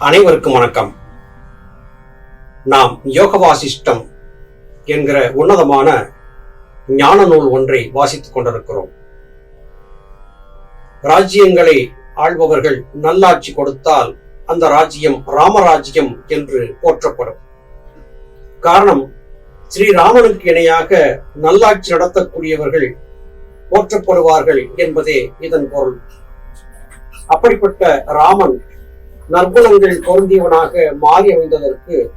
அனைவருக்கும் வணக்கம். நாம் யோக வாசிஷ்டம் என்கிற உன்னதமான ஞான நூல் ஒன்றை வாசித்துக் கொண்டிருக்கிறோம். ராஜ்யங்களை ஆள்பவர்கள் நல்லாட்சி கொடுத்தால் அந்த ராஜ்யம் ராமராஜ்யம் என்று போற்றப்படும். காரணம் ஸ்ரீராமனுக்கு இணையாக நல்லாட்சி நடத்தக்கூடியவர்கள் போற்றப்படுவார்கள் என்பதே இதன் பொருள். அப்படிப்பட்ட ராமன் நற்குணங்கள் பொருந்தியவனாக மாறி அமைந்ததற்கு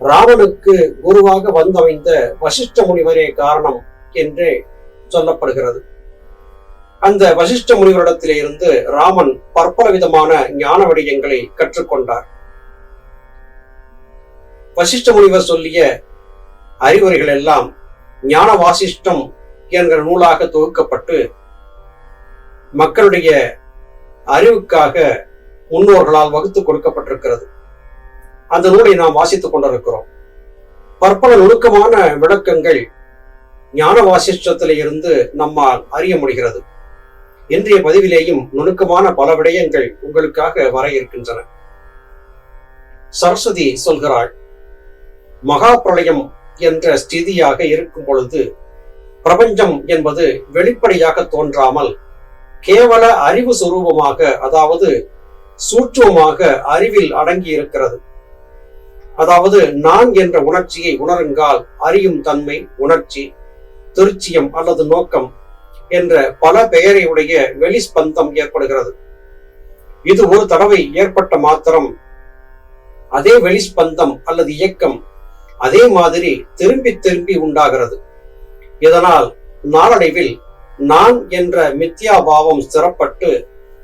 ராவனுக்கு குருவாக வந்தமைந்த வசிஷ்ட முனிவரே காரணம் என்று சொல்லப்படுகிறது. அந்த வசிஷ்ட முனிவரிடத்திலே இருந்து ராமன் பற்பல விதமான ஞான விடயங்களை கற்றுக்கொண்டார். வசிஷ்ட முனிவர் சொல்லிய அறிவுரைகள் எல்லாம் ஞான வாசிஷ்டம் என்கிற நூலாக தொகுக்கப்பட்டு மக்களுடைய அறிவுக்காக முன்னோர்களால் வகுத்து கொடுக்கப்பட்டிருக்கிறது. அந்த நூலை நாம் வாசித்துக் கொண்டிருக்கிறோம். பற்பல நுணுக்கமான விளக்கங்கள் ஞான வாசிஷ்டத்தில இருந்து நம்மால் அறிய முடிகிறது. இன்றைய பதிவிலேயும் நுணுக்கமான பல விடயங்கள் உங்களுக்காக வர இருக்கின்றன. சரஸ்வதி சொல்கிறாள் மகா பிரளயம் என்ற ஸ்திதியாக இருக்கும் பொழுது பிரபஞ்சம் என்பது வெளிப்படையாக தோன்றாமல் கேவல அறிவு சுரூபமாக அதாவது சூட்சமாக அறிவில் அடங்கி இருக்கிறது அதாவது நான் என்ற உணர்ச்சியை உணருங்கால் அறியும் தன்மை உணர்ச்சி திருச்சியம் அல்லது நோக்கம் என்ற பல பெயரை உடைய வெளிஸ்பந்தம் ஏற்படுகிறது. இது ஒரு தடவை ஏற்பட்ட மாத்திரம் அதே வெளிஸ்பந்தம் அல்லது இயக்கம் அதே மாதிரி திரும்பி திரும்பி உண்டாகிறது. இதனால் நாளடைவில் நான் என்ற மித்யாபாவம் ஸ்திரப்பட்டு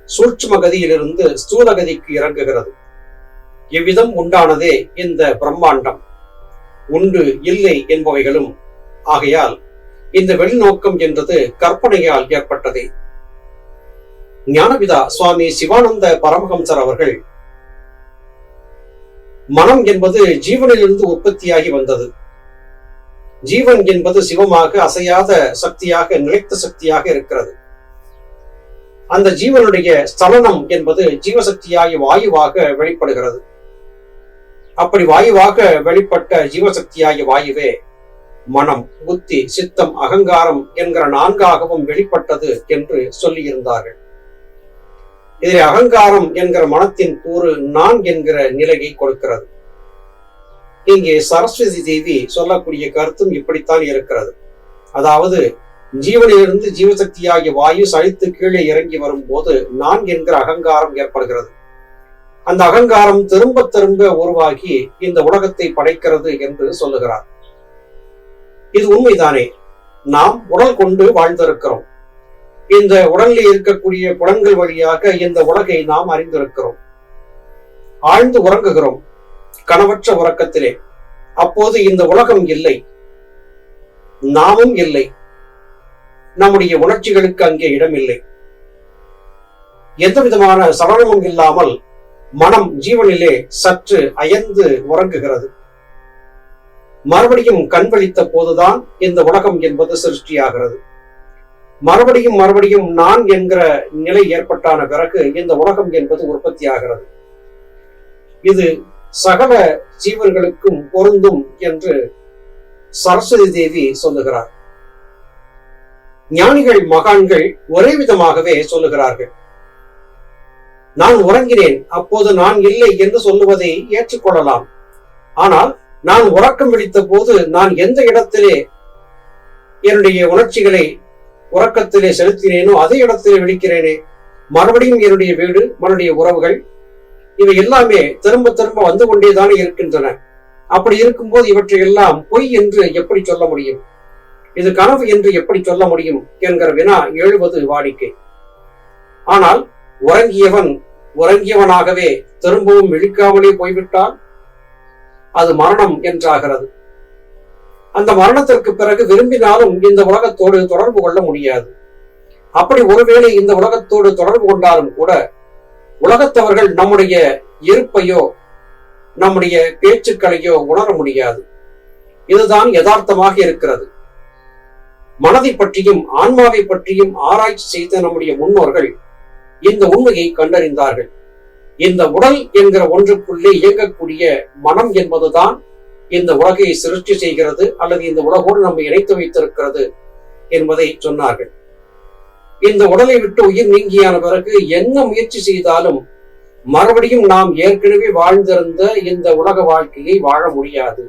சூட்சும கதியிலிருந்து ஸ்தூலகதிக்கு இறங்குகிறது. இவ்விதம் உண்டானதே இந்த பிரம்மாண்டம். உண்டு இல்லை என்பவைகளும் ஆகையால் இந்த வெளிநோக்கம் என்றது கற்பனையால் ஏற்பட்டதே. ஞானபிதா சுவாமி சிவானந்த பரமஹம்சர் அவர்கள் மனம் என்பது ஜீவனிலிருந்து உற்பத்தியாகி வந்தது. ஜீவன் என்பது சிவமாக அசையாத சக்தியாக நிலைத்த சக்தியாக இருக்கிறது. அந்த ஜீவனுடைய ஸ்தலனம் என்பது ஜீவசக்தியாகி வாயுவாக வெளிப்படுகிறது. அப்படி வாயுவாக வெளிப்பட்ட ஜீவசக்தியாகிய வாயுவே மனம் புத்தி சித்தம் அகங்காரம் என்கிற நான்காகவும் வெளிப்பட்டது என்று சொல்லியிருந்தார்கள். இதில் அகங்காரம் என்கிற மனத்தின் கூறு நான் என்கிற நிலையை கொடுக்கிறது. இங்கே சரஸ்வதி தேவி சொல்லக்கூடிய கருத்தும் இப்படித்தான் இருக்கிறது. அதாவது ஜீவனிலிருந்து ஜீவசக்தியாகிய வாயு சலித்து கீழே இறங்கி வரும்போது நான் என்கிற அகங்காரம் ஏற்படுகிறது. அந்த அகங்காரம் திரும்ப திரும்ப உருவாகி இந்த உலகத்தை படைக்கிறது என்று சொல்லுகிறார். இது உண்மைதானே? நாம் உடல் கொண்டு வாழ்ந்திருக்கிறோம். இந்த உடலில் இருக்கக்கூடிய புலன்கள் வழியாக இந்த உலகை நாம் அறிந்திருக்கிறோம். ஆழ்ந்து உறங்குகிறோம். கனவற்ற உறக்கத்திலே. அப்போது இந்த உலகம் இல்லை. நாமும் இல்லை. நம்முடைய உணர்ச்சிகளுக்கு அங்கே இடமில்லை. எந்த விதமான சலனமும் இல்லாமல் மனம் ஜீவனிலே சற்று அயந்து உறங்குகிறது. மறுபடியும் கண் விழித்த போதுதான் இந்த உலகம் என்பது சிருஷ்டியாகிறது. மறுபடியும் மறுபடியும் நான் என்கிற நிலை ஏற்பட்டான பிறகு இந்த உலகம் என்பது உற்பத்தியாகிறது. இது சகல ஜீவர்களுக்கும் பொருந்தும் என்று சரஸ்வதி தேவி சொல்லுகிறார். ஞானிகள் மகான்கள் ஒரே விதமாகவே சொல்லுகிறார்கள். நான் உறங்கினேன் அப்போது நான் இல்லை என்று சொல்லுவதை ஏற்றுக்கொள்ளலாம். ஆனால் நான் உறக்கம் விழித்த போது நான் எந்த இடத்திலே என்னுடைய உணர்ச்சிகளை உறக்கத்திலே செலுத்தினேனோ அதே இடத்திலே விழிக்கிறேனே. மறுபடியும் என்னுடைய வீடு மனுடைய உறவுகள் இவை எல்லாமே திரும்ப திரும்ப வந்து கொண்டேதானே இருக்கின்றன. அப்படி இருக்கும்போது இவற்றை எல்லாம் பொய் என்று எப்படி சொல்ல முடியும்? இது கனவு என்று எப்படி சொல்ல முடியும் என்கிற வினா எழுவது வாடிக்கை. ஆனால் உறங்கியவன் உறங்கியவனாகவே திரும்பவும் விழிக்காமலே போய்விட்டால் அது மரணம் என்றாகிறது. அந்த மரணத்திற்கு பிறகு விரும்பினாலும் இந்த உலகத்தோடு தொடர்பு கொள்ள முடியாது. அப்படி ஒருவேளை இந்த உலகத்தோடு தொடர்பு கொண்டாலும் கூட உலகத்தவர்கள் நம்முடைய இருப்பையோ நம்முடைய பேச்சுக்களையோ உணர முடியாது. இதுதான் யதார்த்தமாக இருக்கிறது. மனதை பற்றியும் ஆன்மாவை பற்றியும் ஆராய்ச்சி செய்த நம்முடைய முன்னோர்கள் இந்த உண்மையை கண்டறிந்தார்கள். இந்த உடல் என்கிற ஒன்றுக்குள்ளே இயங்கக்கூடிய மனம் என்பதுதான் இந்த உலகை சிருஷ்டி செய்கிறது அல்லது இந்த உலகோடு நம்மை இணைத்து வைத்திருக்கிறது என்பதை சொன்னார்கள். இந்த உடலை விட்டு உயிர் நீங்கியான பிறகு என்ன முயற்சி செய்தாலும் மறுபடியும் நாம் ஏற்கனவே வாழ்ந்திருந்த இந்த உலக வாழ்க்கையை வாழ முடியாது.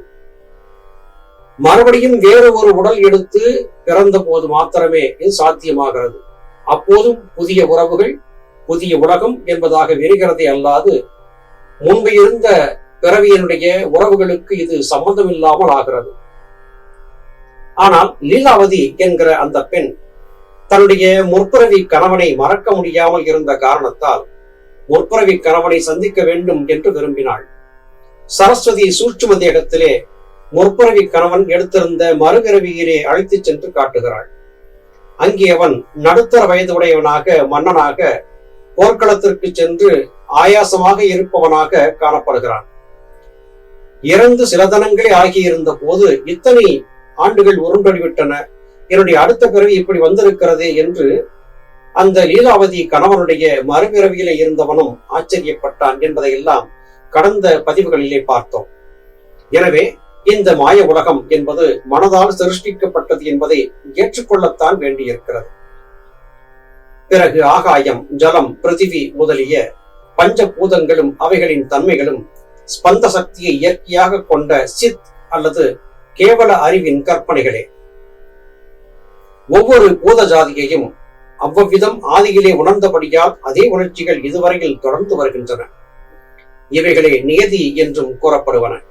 மறுபடியும் வேறு ஒரு உடல் எடுத்து பிறந்த போது மாத்திரமே இது சாத்தியமாகிறது. அப்போதும் புதிய உறவுகள் புதிய உலகம் என்பதாக விரிகிறதே அல்லாது முன்பு இருந்த பிறவியனுடைய உறவுகளுக்கு இது சம்பந்தம் இல்லாமல் ஆகிறது. ஆனால் லீலாவதி என்கிற அந்த பெண் தன்னுடைய முற்பிறவி கணவனை மறக்க முடியாமல் இருந்த காரணத்தால் முற்பிறவி கணவனை சந்திக்க வேண்டும் என்று விரும்பினாள். சரஸ்வதி சூட்சும தேகத்திலே முற்பிறவி கணவன் எடுத்திருந்த மறுபிறவியிலே அழைத்துச் சென்று காட்டுகிறாள். அங்கே அவன் நடுத்தர வயது உடையவனாக மன்னனாக போர்க்களத்திற்கு சென்று ஆயாசமாக இருப்பவனாக காணப்படுகிறான். இறந்து சில தனங்களே ஆகியிருந்த போது இத்தனை ஆண்டுகள் உருண்டடிவிட்டன என்னுடைய அடுத்த பிறவி இப்படி வந்திருக்கிறதே என்று அந்த லீலாவதி கணவனுடைய மறுபிறவியில இருந்தவனும் ஆச்சரியப்பட்டான் என்பதையெல்லாம் கடந்த பதிவுகளிலே பார்த்தோம். எனவே இந்த மாய உலகம் என்பது மனதால் சிருஷ்டிக்கப்பட்டது என்பதை ஏற்றுக்கொள்ளத்தான் வேண்டியிருக்கிறது. பிறகு ஆகாயம் ஜலம் பிருத்திவி முதலிய பஞ்ச பூதங்களும் அவைகளின் தன்மைகளும் ஸ்பந்த சக்தியை இயற்கையாக கொண்ட சித் அல்லது கேவல அறிவின் கற்பனைகளே. ஒவ்வொரு பூத ஜாதியையும் அவ்வவ்விதம் ஆதியிலே உணர்ந்தபடியால் அதே உணர்ச்சிகள் இதுவரையில் தொடர்ந்து வருகின்றன. இவைகளே நியதி என்றும் கூறப்படுவன.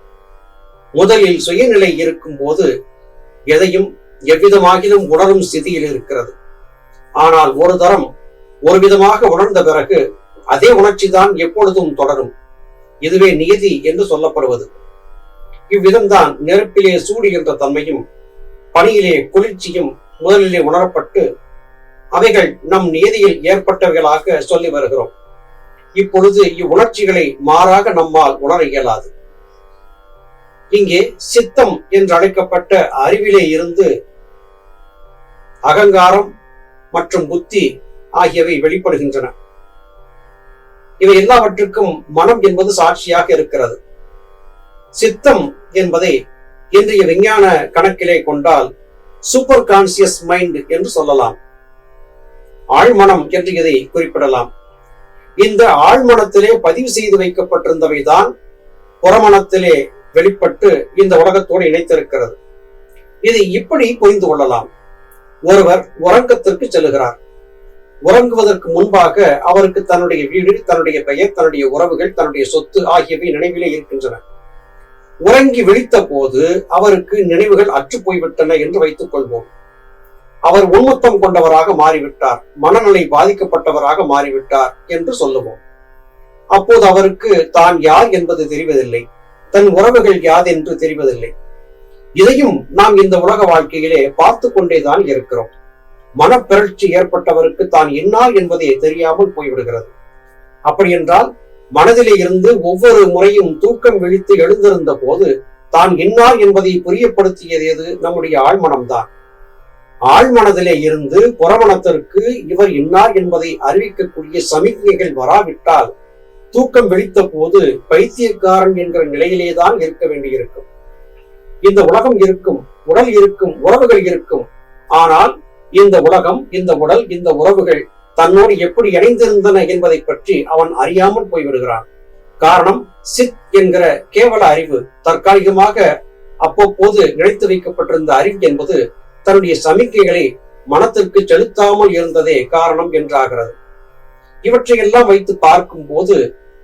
முதலில் சுயநிலை இருக்கும் போது எதையும் எவ்விதமாகிலும் உணரும் ஸ்திதியில் இருக்கிறது. ஆனால் ஒரு தரம் ஒரு விதமாக உணர்ந்த பிறகு அதே உணர்ச்சிதான் எப்பொழுதும் தொடரும். இதுவே நீதி என்று சொல்லப்படுவது. இவ்விதம்தான் நெருப்பிலே சூடுகின்ற தன்மையும் பனியிலே குளிர்ச்சியும் முதலிலே உணரப்பட்டு அவைகள் நம் நியதியில் ஏற்பட்டவைகளாக சொல்லி வருகிறோம். இப்பொழுது இவ்வுணர்ச்சிகளை மாறாக நம்மால் உணர இயலாது. இங்கே சித்தம் என்று அழைக்கப்பட்ட அறிவிலே இருந்து அகங்காரம் மற்றும் புத்தி ஆகியவை வெளிப்படுகின்றன. இவை எல்லாவற்றுக்கும் மனம் என்பது சாட்சியாக இருக்கிறது. சித்தம் என்பதை இன்றைய விஞ்ஞான கணக்கிலே கொண்டால் சூப்பர் கான்சியஸ் மைண்ட் என்று சொல்லலாம். ஆழ்மனம் என்று இதை குறிப்பிடலாம். இந்த ஆழ்மனத்திலே பதிவு செய்து வைக்கப்பட்டிருந்தவைதான் புறமணத்திலே வெளிப்பட்டு இந்த உலகத்தோடு இணைத்திருக்கிறது. இதை இப்படி புரிந்து கொள்ளலாம். ஒருவர் உறக்கத்திற்கு செல்லுகிறார். உறங்குவதற்கு முன்பாக அவருக்கு தன்னுடைய வீடு தன்னுடைய பெயர் தன்னுடைய உறவுகள் தன்னுடைய சொத்து ஆகியவை நினைவிலே இருக்கின்றன. உறங்கி விழித்த போது அவருக்கு நினைவுகள் அற்று போய்விட்டன என்று வைத்துக் கொள்வோம். அவர் உன்முத்தம் கொண்டவராக மாறிவிட்டார். மனநிலை பாதிக்கப்பட்டவராக மாறிவிட்டார் என்று சொல்லுவோம். அப்போது அவருக்கு தான் யார் என்பது தெரிவதில்லை. தன் உறவுகள் யாதென்று தெரிவதில்லை. இதையும் நாம் இந்த உலக வாழ்க்கையிலே பார்த்து கொண்டேதான் இருக்கிறோம். மனப்பிறழ்ச்சி ஏற்பட்டவருக்கு தான் என்னால் என்பதே தெரியாமல் போய்விடுகிறது. அப்படி என்றால் மனதிலே இருந்து ஒவ்வொரு முறையும் தூக்கம் விழித்து எழுந்திருந்த போது தான் என்னால் என்பதை புரியப்படுத்தியது எது? நம்முடைய ஆழ்மனம்தான். ஆழ்மனதிலே இருந்து புறமணத்திற்கு இவர் இன்னார் என்பதை அறிவிக்கக்கூடிய சமிக்ஞைகள் வராவிட்டால் தூக்கம் வெளித்த போது பைத்தியக்காரன் என்கிற நிலையிலேதான் இருக்க வேண்டியிருக்கும். இந்த உலகம் இருக்கும் உடல் இருக்கும் உறவுகள் இருக்கும். ஆனால் இந்த உலகம் இந்த உடல் இந்த உறவுகள் தன்னோடு எப்படி இணைந்திருந்தன என்பதை பற்றி அவன் அறியாமல் போய்விடுகிறான். காரணம் சித் என்கிற கேவல அறிவு தற்காலிகமாக அப்பப்போது நினைத்து வைக்கப்பட்டிருந்த அறிவு என்பது தன்னுடைய சமிக்கைகளை மனத்திற்கு செலுத்தாமல் இருந்ததே காரணம் என்றாகிறது. இவற்றையெல்லாம் வைத்து பார்க்கும் போது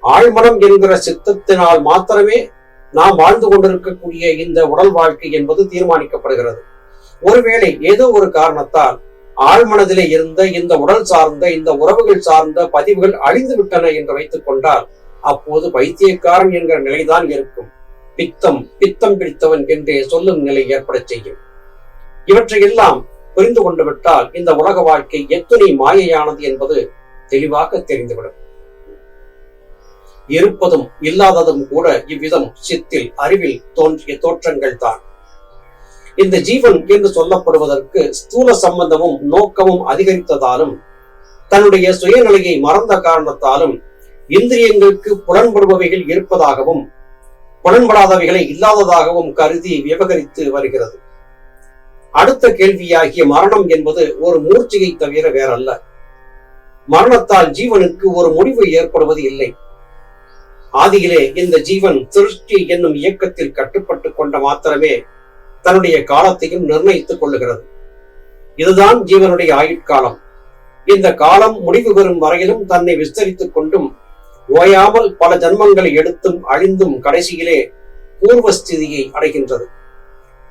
ஆழ்மனம் என்கிற சித்தத்தினால் மாத்திரமே நாம் வாழ்ந்து கொண்டிருக்கக்கூடிய இந்த உடல் வாழ்க்கை என்பது தீர்மானிக்கப்படுகிறது. ஒருவேளை ஏதோ ஒரு காரணத்தால் ஆழ்மனதிலே இருந்த இந்த உடல் சார்ந்த இந்த உறவுகள் சார்ந்த பதிவுகள் அழிந்து விட்டன என்று வைத்துக் கொண்டால் அப்போது பைத்தியக்காரன் என்கிற நிலைதான் இருக்கும். பித்தம் பித்தம் பிடித்தவன் என்றே சொல்லும் நிலை ஏற்பட செய்யும். இவற்றையெல்லாம் புரிந்து கொண்டு விட்டால் இந்த உலக வாழ்க்கை எத்தனை மாயையானது என்பது தெளிவாக தெரிந்துவிடும். இருப்பதும் இல்லாததும் கூட இவ்விதம் சித்தில் அறிவில் தோன்றிய தோற்றங்கள் தான் இந்த ஜீவன் என்று சொல்லப்படுவதற்கு ஸ்தூல சம்பந்தமும் நோக்கமும் அதிகரித்ததாலும் தன்னுடைய சுயநிலையை மறந்த காரணத்தாலும் இந்திரியங்களுக்கு புலன்படுபவைகள் இருப்பதாகவும் புலன்படாதவைகளை இல்லாததாகவும் கருதி விவகரித்து வருகிறது. அடுத்த கேள்வியாகிய மரணம் என்பது ஒரு மூர்ச்சியை தவிர வேறல்ல. மரணத்தால் ஜீவனுக்கு ஒரு முடிவு ஏற்படுவது இல்லை. ஆதியிலே இந்த ஜீவன் திருஷ்டி என்னும் இயக்கத்தில் கட்டுப்பட்டு கொண்ட மாத்திரமே தன்னுடைய காலத்தையும் நிர்ணயித்துக் கொள்ளுகிறது. இதுதான் ஜீவனுடைய ஆயுட்காலம். இந்த காலம் முடிவு பெறும் வரையிலும் தன்னை விஸ்தரித்துக் கொண்டும் ஓயாமல் பல ஜன்மங்களை எடுத்தும் அழிந்தும் கடைசியிலே பூர்வஸ்திதியை அடைகின்றது.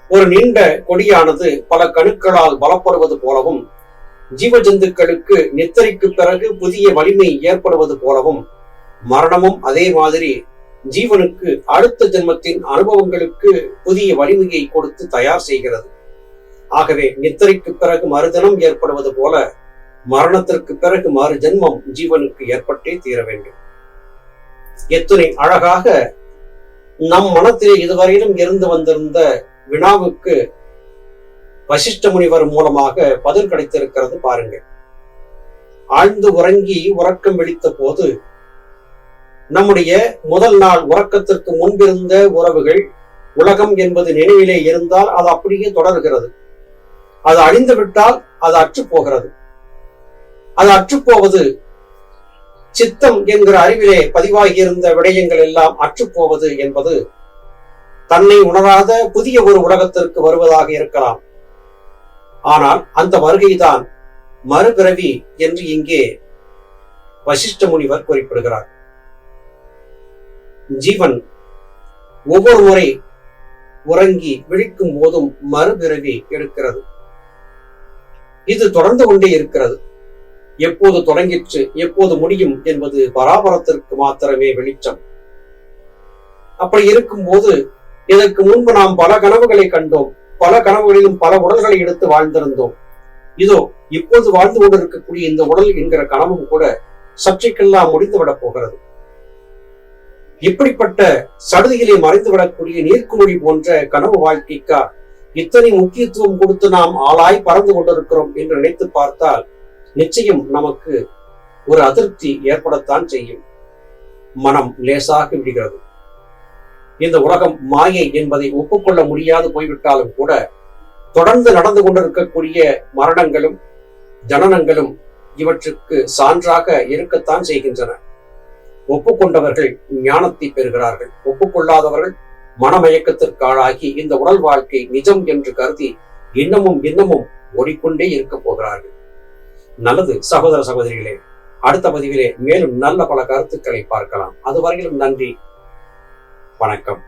ஒரு நீண்ட கொடியானது பல கணுக்களால் பலப்படுவது போலவும் ஜீவ ஜந்துக்களுக்கு நித்தரிக்கு பிறகு புதிய வலிமை ஏற்படுவது போலவும் மரணமும் அதே மாதிரி ஜீவனுக்கு அடுத்த ஜென்மத்தின் அனுபவங்களுக்கு புதிய வலிமையை கொடுத்து தயார் செய்கிறது. ஆகவே நித்திரைக்கு பிறகு மறுதினம் ஏற்படுவது போல மரணத்திற்கு பிறகு மறு ஜென்மம் ஜீவனுக்கு ஏற்பட்டே தீர வேண்டும். எத்தனை அழகாக நம் மனத்திலே இதுவரையிலும் இருந்து வந்திருந்த வினாவுக்கு வசிஷ்ட முனிவர் மூலமாக பதில் கிடைத்திருக்கிறது பாருங்கள். ஆழ்ந்து உறங்கி உறக்கம் விழித்த போது நம்முடைய முதல் நாள் உறக்கத்திற்கு முன்பிருந்த உறவுகள் உலகம் என்பது நினைவிலே இருந்தால் அது அப்படியே தொடர்கிறது. அது அழிந்து விட்டால் அது அற்று போகிறது. அது அற்றுப்போவது சித்தம் என்கிற அறிவிலே பதிவாகியிருந்த விடயங்கள் எல்லாம் அற்றுப்போவது என்பது தன்னை உணராத புதிய ஒரு உலகத்திற்கு வருவதாக இருக்கலாம். ஆனால் அந்த வருகைதான் மறுபிறவி என்று இங்கே வசிஷ்ட முனிவர் குறிப்பிடுகிறார். ஜீவன் ஒவ்வொரு முறை உறங்கி விழிக்கும் போதும் மறுபிறவி எடுக்கிறது. இது தொடர்ந்து கொண்டே இருக்கிறது. எப்போது தொடங்கிற்று எப்போது முடியும் என்பது பராபரத்திற்கு மாத்திரமே வெளிச்சம். அப்படி இருக்கும்போது இதற்கு முன்பு நாம் பல கனவுகளை கண்டோம். பல கனவுகளிலும் பல உடல்களை எடுத்து வாழ்ந்திருந்தோம். இதோ இப்போது வாழ்ந்து கொண்டிருக்கக்கூடிய இந்த உடல் என்கிற கனவும் கூட சற்றைக்கெல்லாம் முடிந்துவிடப் போகிறது. இப்படிப்பட்ட சடுதியிலே மறைந்துவிடக்கூடிய நீர்க்குமொழி போன்ற கனவு வாழ்க்கைக்கா இத்தனை முக்கியத்துவம் கொடுத்து நாம் ஆளாய் பறந்து கொண்டிருக்கிறோம் என்று நினைத்து பார்த்தால் நிச்சயம் நமக்கு ஒரு அதிருப்தி ஏற்படத்தான் செய்யும். மனம் லேசாகி விடுகிறது. இந்த உலகம் மாயை என்பதை ஒப்புக்கொள்ள முடியாது போய்விட்டாலும் கூட தொடர்ந்து நடந்து கொண்டிருக்கக்கூடிய மரணங்களும் ஜனனங்களும் இவற்றுக்கு சான்றாக இருக்கத்தான் செய்கின்றன. ஒப்புக்கொண்டவர்கள் ஞானத்தை பெறுகிறார்கள். ஒப்புக்கொள்ளாதவர்கள் மனமயக்கத்திற்கு ஆளாகி இந்த உடல் வாழ்க்கை நிஜம் என்று கருதி இன்னமும் இன்னமும் ஓடிக்கொண்டே இருக்க போகிறார்கள். நல்லது சகோதர சகோதரிகளே அடுத்த பதிவிலே மேலும் நல்ல பல கருத்துக்களை பார்க்கலாம். அதுவரையிலும் நன்றி வணக்கம்.